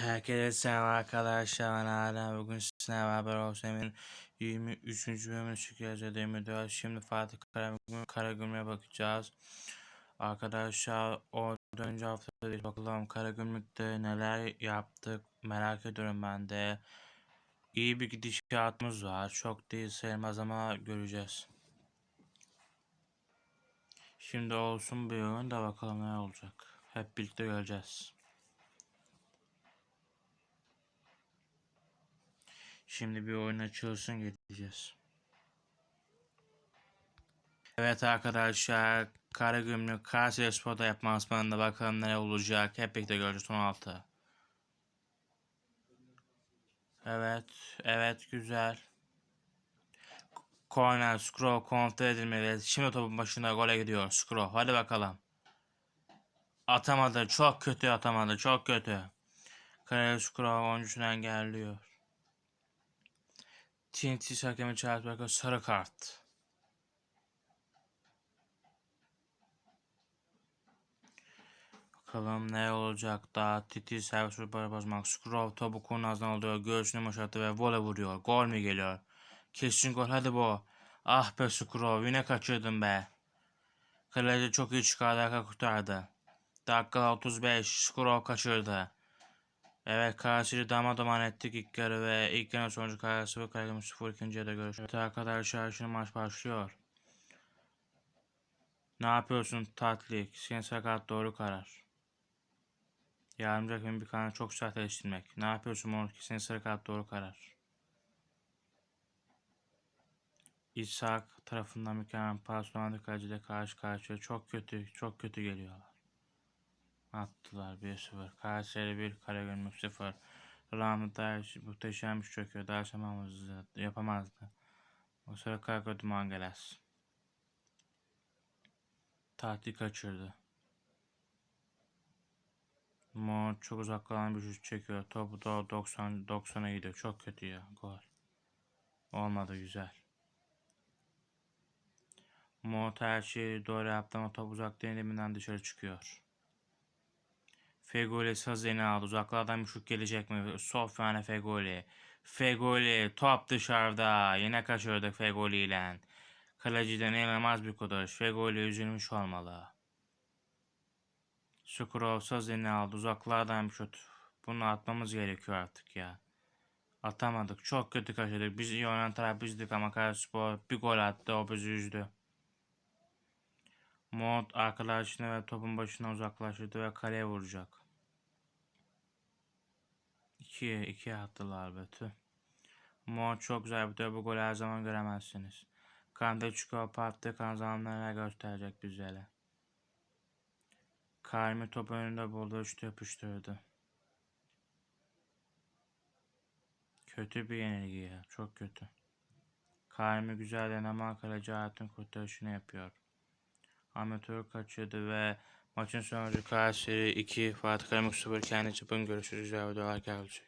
Herkese selam arkadaşlar ben Adem. Bugün sizinle beraber Osman'ın 23. bölümünü çekiyoruz ya da 24 şimdi Fatih Karagümrük, Karagümrük'e bakacağız. Arkadaşlar o önce hafta değil bakalım Karagümrük'te neler yaptık merak ediyorum ben de. İyi bir gidişatımız var. Çok değil sayılmaz ama göreceğiz. Şimdi olsun bir oyun da bakalım ne olacak. Hep birlikte göreceğiz Şimdi bir oyun açılsın gideceğiz. Evet arkadaşlar Karagümrük Kayseri Spor'da yapma asmanında bakalım ne olacak. Hep birlikte göreceğiz 16. Evet, evet güzel. Corner, scroll kontrol edilmeli. Şimdi topun başında gole gidiyor. Scroll. Hadi bakalım. Atamadı. Çok kötü atamadı. Çok kötü. Kare scroll oyuncusunu engelliyor. TNT hakemi çarpmak sarı kart. Bakalım ne olacak daha Titi servis para bozmak. Scroll topu kurnazdan alıyor. Göğsünü boşalttı ve vole vuruyor. Gol mü geliyor? Kesin gol hadi bu. Ah be Scroll yine kaçırdın be. Kaleci çok iyi çıkardı arka kurtardı. Dakika 35 Scroll kaçırdı. Evet Kayseri damadoman ettik ilk yarı ve ilk yarı sonucu Kayseri ve Kaygımız 0 ikinci yarıda görüşürüz. Evet arkadaşlar şimdi maç başlıyor. Ne yapıyorsun Tatlik? Senin sakat doğru karar. Yardımcı hakemin bir kanı çok sert eleştirmek. Ne yapıyorsun Morki? Senin sarı kart doğru karar. İshak tarafından mükemmel pas Doğanlı kaleciyle karşı karşıya. Çok kötü, çok kötü geliyorlar. Attılar 1-0. Kayseri 1, Karagümrük 0. Rahmet Daş muhteşem bir çöküyor. Daş yapamazdı. O sıra Karakötü Mangeles. Tatil kaçırdı. Mor çok uzaklardan bir şut çekiyor. Topu da 90 90'a gidiyor. Çok kötü ya. Gol. Olmadı güzel. Mor şeyi doğru yaptı ama top uzak deniliminden dışarı çıkıyor. Fegoli sazını aldı. Uzaklardan bir şut gelecek mi? Sofyane Fegoli. Fegoli top dışarıda. Yine kaçırdık Fegoli ile. Kaleciden inanılmaz bir kurtarış. Fegoli üzülmüş olmalı. Skurov sazını aldı. Uzaklardan bir şut. Bunu atmamız gerekiyor artık ya. Atamadık. Çok kötü kaçırdık. Biz iyi oynayan taraf bizdik ama Karspor bir gol attı. O bizi üzdü. Mod arkadaşını ve topun başına uzaklaştırdı ve kaleye vuracak. 2'ye 2'ye attılar be tüh. Mod çok güzel bir bu golü her zaman göremezsiniz. Kande Çukur parkta kazananlara gösterecek bizlere. Karmi top önünde buldu üçte yapıştırdı. Kötü bir yenilgi ya. Çok kötü. Karmi güzel deneme kaleci hayatın kurtarışını yapıyor. Amatör kaçırdı ve maçın sonucu Kayseri 2 Fatih Karagümrük 0 kendi çapın görüşürüz. Videolar gelecek.